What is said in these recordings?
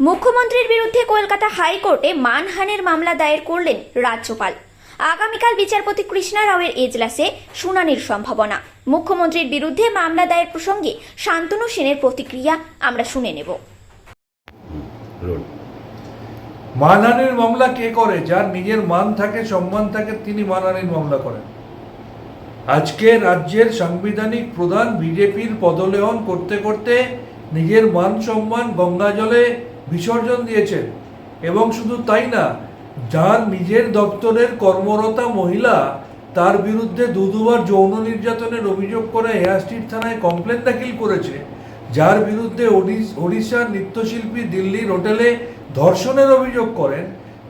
মুখ্যমন্ত্রীর বিরুদ্ধে কলকাতা হাইকোর্টে মানহানির মামলা দায়ের করলেন রাজ্যপাল। আগামীকাল বিচারপতি কৃষ্ণা রাওয়ের এজলাসে শুনানির সম্ভাবনা। মুখ্যমন্ত্রীর বিরুদ্ধে মামলা দায়ের প্রসঙ্গে শান্তনু সেনের প্রতিক্রিয়া আমরা শুনে নেব। মানহানির মামলা কে করে? যার নিজের মান থাকে, সম্মান থাকে, তিনি মানহানির মামলা করেন। আজকে রাজ্যের সাংবিধানিক প্রধান বিজেপির পদলেহন করতে করতে নিজের মান সম্মান গঙ্গা জলে বিসর্জন দিয়েছেন। এবং শুধু তাই না, যার নিজের দপ্তরের কর্মরতা মহিলা, তার বিরুদ্ধে দু দুবার যৌন নির্যাতনের অভিযোগ করে হেয়ার থানায় কমপ্লেন দাখিল করেছে। যার বিরুদ্ধে ওড়িশার নৃত্যশিল্পী দিল্লির হোটেলে ধর্ষণের অভিযোগ করেন।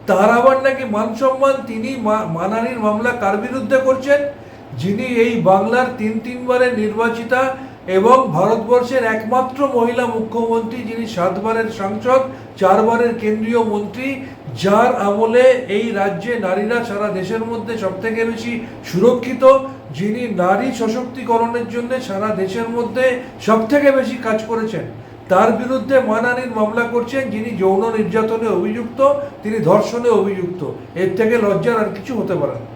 তার আবার নাকি মান সম্মান তিনি মা- মানহানির মামলা কার বিরুদ্ধে করছেন? যিনি এই বাংলার তিন তিনবারের নির্বাচিতা এবং ভারতবর্ষের একমাত্র মহিলা মুখ্যমন্ত্রী যিনি সাতবারের সাংসদ, চারবারের কেন্দ্রীয় মন্ত্রী, যার আমলে এই রাজ্যে নারীরা সারা দেশের মধ্যে সবথেকে বেশি সুরক্ষিত, যিনি নারী সশক্তিকরণের জন্য সারা দেশের মধ্যে সবথেকে বেশি কাজ করেছেন। তার বিরুদ্ধে মানানির মামলা করছেন যিনি যৌন নির্যাতনে অভিযুক্ত, তিনি ধর্ষণে অভিযুক্ত। এর থেকে লজ্জার আর কিছু হতে পারে না।